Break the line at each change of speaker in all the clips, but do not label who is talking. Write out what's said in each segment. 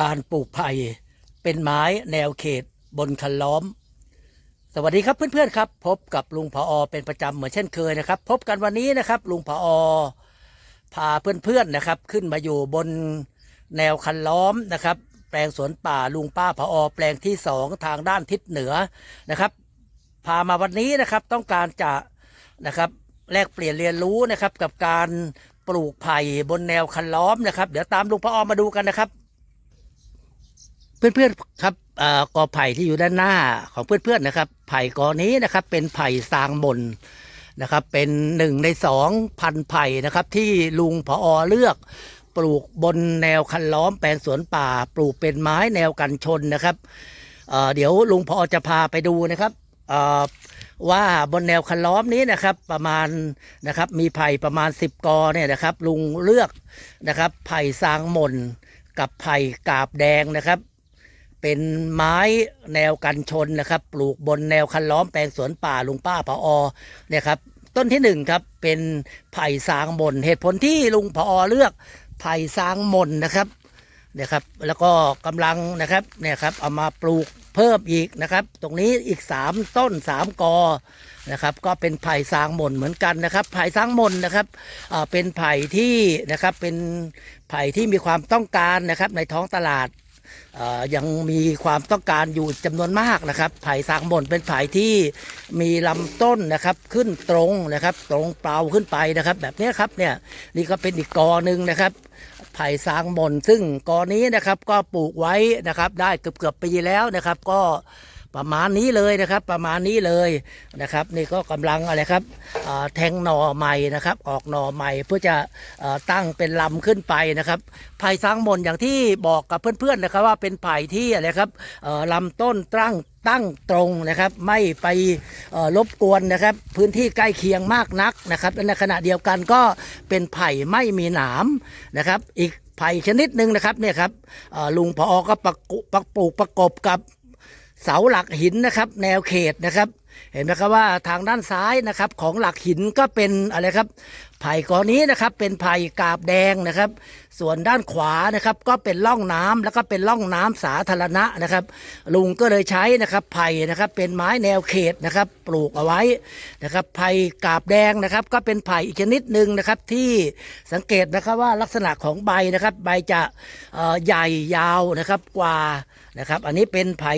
การปลูกไผ่เป็นไม้แนวเขตบนคันล้อม สวัสดีครับเพื่อนๆครับ พบกับลุงผออเป็นประจำเหมือนเช่นเคยนะครับ พบกันวันนี้นะครับ ลุงผออพาเพื่อนๆนะครับ ขึ้นมาอยู่บนแนวคันล้อมนะครับ แปลงสวนป่าลุงป้าผออแปลงที่สองทางด้านทิศเหนือนะครับ พามาวันนี้นะครับต้องการจะนะครับแลกเปลี่ยนเรียนรู้นะครับกับการปลูกไผ่บนแนวคันล้อมนะครับ เดี๋ยวตามลุงผออมาดูกันนะครับ เพื่อนๆครับกอไผ่ที่อยู่ด้านหน้าของเพื่อนๆนะครับ ไผ่กอนี้นะครับ เป็นไผ่ซางบนนะครับ เป็นหนึ่งในสองพันไผ่นะครับ ที่ลุงผอเลือก ปลูกบนแนวคันล้อมแปลงสวนป่า ปลูกเป็นไม้แนวกันชนนะครับเเดี๋ยวลุงผอจะพาไปดูนะครับว่าบนแนวคันล้อมนี้นะครับประมาณนะครับมีไผ่ประมาณ 10 กอเนี่ยนะครับ ลุงเลือกนะครับไผ่ซางมนกับไผ่กาบแดงนะครับ เป็นไม้แนวกันชนนะครับ ปลูกบนแนวคันล้อมแปลงสวนป่าลุงป้าผอเนี่ยครับต้นที่หนึ่งครับเป็นไผ่สางมนเหตุผลที่ลุงผอเลือกไผ่สางมนนะครับเนี่ยครับแล้วก็กำลังนะครับเนี่ยครับเอามาปลูกเพิ่มอีกนะครับ ตรงนี้อีกสามต้นสามกอนะครับ ก็เป็นไผ่สางมนเหมือนกันนะครับไผ่สางมนนะครับอ่าเป็นไผ่ที่นะครับเป็นไผ่ที่มีความต้องการนะครับในท้องตลาด ยังมีความต้องการอยู่จำนวนมากนะครับ ไผ่สางบนเป็นไผ่ที่มีลำต้นนะครับขึ้นตรงนะครับ ตรงเปล่าขึ้นไปนะครับ แบบนี้ครับเนี่ยนี่ก็เป็นอีกกอหนึ่งนะครับไผ่สางบนซึ่งกอนี้นะครับก็ปลูกไว้นะครับ ได้เกือบเกือบๆปีแล้วนะครับ ก็ ประมาณนี้เลยนะครับ ประมาณนี้เลยนะครับ นี่ก็กำลังอะไรครับแทงหน่อใหม่นะครับ ออกหน่อใหม่เพื่อจะอตั้งเป็นลำขึ้นไปนะครับไผ่สางมนอย่างที่บอกกับเพื่อนๆนะครับว่าเป็นไผ่ที่อะไรครับลำต้นตั้งตั้งตรงนะครับ ไม่ไปรบกวนนะครับ พื้นที่ใกล้เคียงมากนักนะครับและในขณะเดียวกันก็เป็นไผ่ไม่มีหนามนะครับ อีกไผ่ชนิดหนึ่งนะครับเนี่ยครับลุงพอก็ประกุประปลูกประกบกับ เสาหลักหินนะครับแนวเขตนะครับ เห็นไหมครับว่าทางด้านซ้ายนะครับของหลักหินก็เป็นอะไรครับ ไผ่กอนี้นะครับเป็นไผ่กาบแดงนะครับ ส่วนด้านขวานะครับก็เป็นร่องน้ำแล้วก็เป็นร่องน้ำสาธารณะนะครับ ลุงก็เลยใช้นะครับไผ่นะครับเป็นไม้แนวเขตนะครับปลูกเอาไว้นะครับไผ่กาบแดงนะครับ ก็เป็นไผ่อีกชนิดหนึ่งนะครับที่สังเกตนะครับว่าลักษณะของใบนะครับใบจะใหญ่ยาวนะครับกว่านะครับอันนี้เป็นไผ่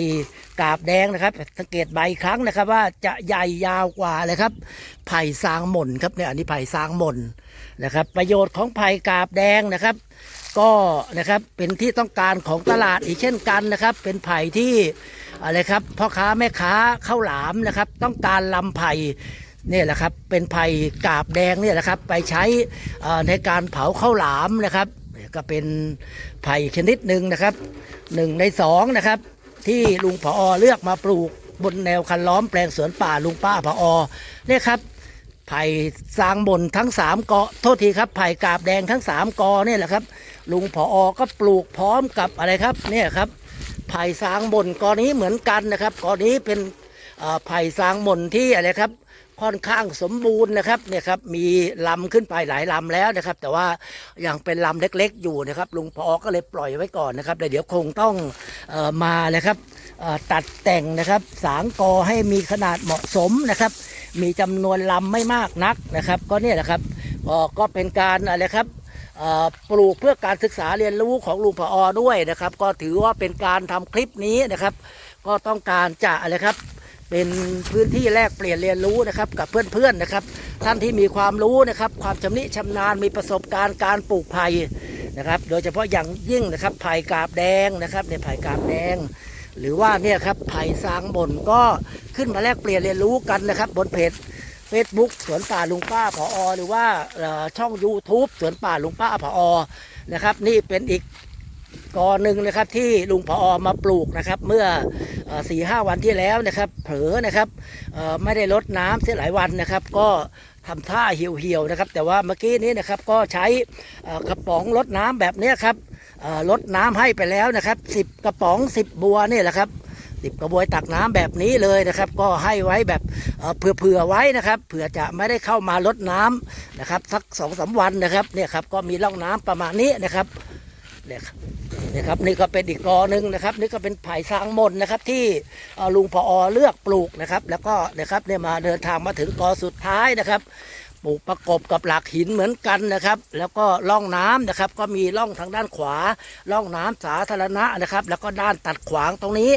กาบแดงนะครับ สังเกตใบครั้งนะครับว่าจะใหญ่ยาวกว่าเลยครับไผ่ซางหม่นครับเนี่ยอันนี้ไผ่ซางหม่นนะครับ ประโยชน์ของไผ่กาบแดงนะครับ ก็นะครับเป็นที่ต้องการของตลาดอีกเช่นกันนะครับ เป็นไผ่ที่อะไรครับพ่อค้าแม่ค้าข้าวหลามนะครับ ต้องการลำไผ่เนี่ยแหละครับเป็นไผ่กาบแดงเนี่ยแหละครับ ไปใช้ในการเผาข้าวหลามนะครับก็เป็นไผ่ชนิดหนึ่งนะครับหนึ่งในสองนะครับ ที่ลุงผอเลือกมาปลูกบนแนวคันล้อมแปลงสวนป่าลุงป้าผอเนี่ยครับ ไผ่สางบนทั้งสามกอโทษทีครับไผ่กาบแดงทั้งสามกอเนี่ยแหละครับลุงผอก็ปลูกพร้อมกับอะไรครับเนี่ยครับไผ่สางบนกอนี้เหมือนกันนะครับกอนี้เป็นไผ่สางบนที่อะไรครับค่อนข้างสมบูรณ์นะครับเนี่ยครับมีลำขึ้นไปหลายลำแล้วนะครับ แต่ว่ายังเป็นลำเล็กๆอยู่นะครับลุงพอก็เลยปล่อยไว้ก่อนนะครับเดี๋ยวคงต้องออมาเลยครับตัดแต่งนะครับ สางกอให้มีขนาดเหมาะสมนะครับ มีจำนวนลำไม่มากนักนะครับ ก็เนี่ยแหละครับก็เป็นการอะไรครับปลูกเพื่อการศึกษาเรียนรู้ของลุงพอด้วยนะครับ ก็ถือว่าเป็นการทำคลิปนี้นะครับ ก็ต้องการจะอะไรครับเป็นพื้นที่แลกเปลี่ยนเรียนรู้นะครับกับเพื่อนๆนะครับ ท่านที่มีความรู้นะครับ ความชำนิชำนาญมีประสบการณ์การปลูกไผ่นะครับ โดยเฉพาะอย่างยิ่งนะครับไผ่กาบแดงนะครับเนี่ยไผ่กาบแดง หรือว่าเนี่ยครับไผ่ซางบนก็ ขึ้นมาแลกเปลี่ยนเรียนรู้กันนะครับ บนเพจ Facebook สวนป่าลุงป้าผอหรือว่าช่อง YouTube สวนป่าลุงป้าผอนะครับ นี่เป็นอีกกอหนึ่งนะครับที่ลุงพอมาปลูกนะครับ เมื่อสี่ห้าวันที่แล้วนะครับ เผลอนะครับไม่ได้ลดน้ำเสียหลายวันนะครับ ก็ทำท่าเหี่ยวๆนะครับ แต่ว่าเมื่อกี้นี้นะครับก็ใช้กระป๋องลดน้ำแบบนี้ครับลดน้ำให้ไปแล้วนะครับสิบกระป๋องสิบบัวนี่แหละครับ สิบกระบวยตักน้ำแบบนี้เลยนะครับ ก็ให้ไว้แบบเผื่อๆไว้นะครับเผื่อจะไม่ได้เข้ามาลดน้ำนะครับสักสองสามวันนะครับเนี่ยครับก็มีร่องน้ำประมาณนี้นะครับเนี่ยครับนะครับนี่ก็เป็นอีกกอหนึ่งนะครับ นี่ก็เป็นไผ่สร้างมนนะครับที่ลุงพอเลือกปลูกนะครับ แล้วก็นะครับเนี่ยมาเดินทางมาถึงกอสุดท้ายนะครับปลูกประกบกับหลักหินเหมือนกันนะครับ แล้วก็ล่องน้ำนะครับ ก็มีล่องทางด้านขวาล่องน้ำสาธารณะนะครับ แล้วก็ด้านตัดขวางตรงนี้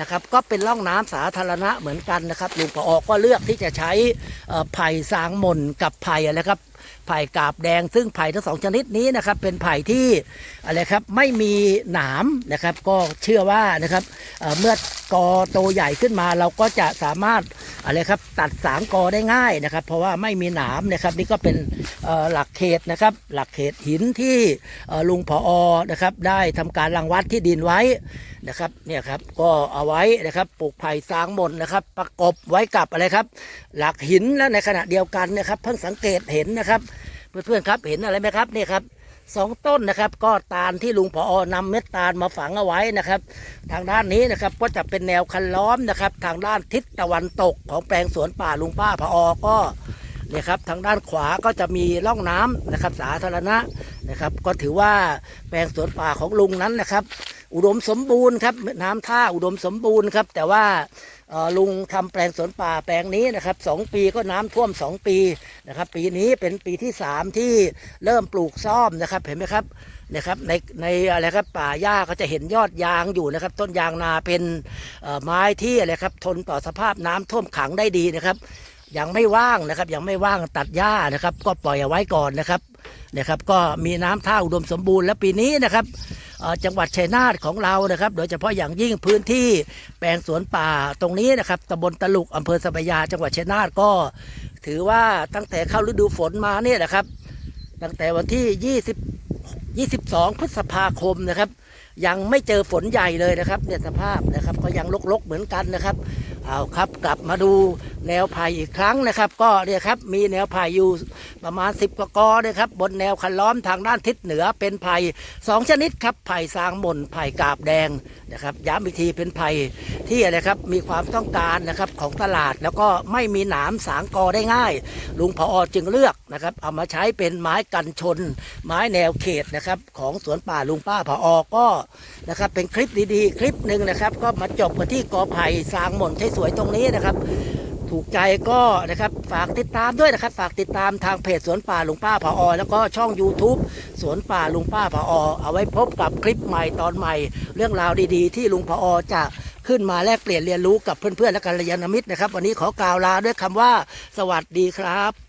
นะครับ ก็เป็นล่องน้ำสาธารณะเหมือนกันนะครับลุงพออก็เลือกที่จะใช้ไผ่สางมนกับไผ่อะไรครับไผ่กาบแดง ซึ่งไผ่ทั้งสองชนิดนี้นะครับ เป็นไผ่ที่อะไรครับไม่มีหนามนะครับ ก็เชื่อว่านะครับเเมื่อกอโตใหญ่ขึ้นมาเราก็จะสามารถอะไรครับตัดสางกอได้ง่ายนะครับ เพราะว่าไม่มีหนามนะครับนี่ก็เป็นหลักเขตนะครับ หลักเขตหินที่ลุงผออนะครับ ได้ทำการรังวัดที่ดินไว้ นะครับเนี่ยครับก็เอาไว้นะครับปลูกไผ่สางมนนะครับ ประกบไว้กับอะไรครับ หลักหินและในขณะเดียวกันนะครับ เพิ่งสังเกตเห็นนะครับ เพื่อนๆครับเห็นอะไรไหมครับนี่ครับสองต้นนะครับก็ตาลที่ลุงพอนำเม็ดตาลมาฝังเอาไว้นะครับ ทางด้านนี้นะครับก็จะเป็นแนวคันล้อมนะครับ ทางด้านทิศตะวันตกของแปลงสวนป่าลุงป้าพอก็เนี่ยครับทางด้านขวาก็จะมีร่องน้ำนะครับสาธารณะนะครับ ก็ถือว่าแปลงสวนป่าของลุงนั้นนะครับ อุดมสมบูรณ์ครับน้ำท่าอุดมสมบูรณ์ครับ แต่ว่าลุงทำแปลงสวนป่าแปลงนี้นะครับสองปีก็น้ำท่วมสองปีนะครับ ปีนี้เป็นปีที่สามที่เริ่มปลูกซ่อมนะครับเห็นไหมครับนะครับในในอะไรครับป่าหญ้าก็จะเห็นยอดยางอยู่นะครับ ต้นยางนาเป็นไม้ที่อะไรครับทนต่อสภาพน้ำท่วมขังได้ดีนะครับยังไม่ว่างนะครับยังไม่ว่างตัดหญ้านะครับ ก็ปล่อยเอาไว้ก่อนนะครับนะครับ ก็มีน้ำท่าอุดมสมบูรณ์และปีนี้นะครับ จังหวัดชัยนาทของเรานะครับ โดยเฉพาะอย่างยิ่งพื้นที่แปลงสวนป่าตรงนี้นะครับตำบลตลุกอำเภอสะพยา จังหวัดชัยนาทก็ ถือว่าตั้งแต่เข้าฤดูฝนมาเนี่ยนะครับ ตั้งแต่วันที่ 20 22 พฤษภาคมนะครับ ยังไม่เจอฝนใหญ่เลยนะครับเนี่ยสภาพนะครับก็ยังลกๆเหมือนกันนะครับเอาครับกลับมาดูแนวไผ่อีกครั้งนะครับ ก็เนี่ยครับมีแนวไผ่อยู่ประมาณ 10 กว่ากอนะครับ บนแนวคันล้อมทางด้านทิศเหนือเป็นไผ่สองชนิดครับไผ่สางหม่นไผ่กาบแดงนะครับย้ำอีกทีเป็นไผ่ที่อะไรครับมีความต้องการนะครับของตลาดแล้วก็ไม่มีหนามสางกอได้ง่าย ลุงพอจึงเลือกนะครับเอามาใช้เป็นไม้กันชน ไม้แนวเขตนะครับของสวนป่าลุงป้าพอก็นะครับเป็นคลิปดีๆ คลิปหนึ่งนะครับ ก็มาจบกันที่กอไผ่สางหม่นสวยๆตรงนี้นะครับ ถูกใจก็นะครับฝากติดตามด้วยนะครับ ฝากติดตามทางเพจสวนป่าลุงป้าผอแล้วก็ช่อง YouTube สวนป่าลุงป้าผอเอาไว้พบกับคลิปใหม่ตอนใหม่ เรื่องราวดีๆ ที่ลุงผอจะขึ้นมาแลกเปลี่ยนเรียนรู้กับเพื่อนๆและกัลยาณมิตรนะครับ วันนี้ขอกล่าวลาด้วยคำว่า สวัสดีครับ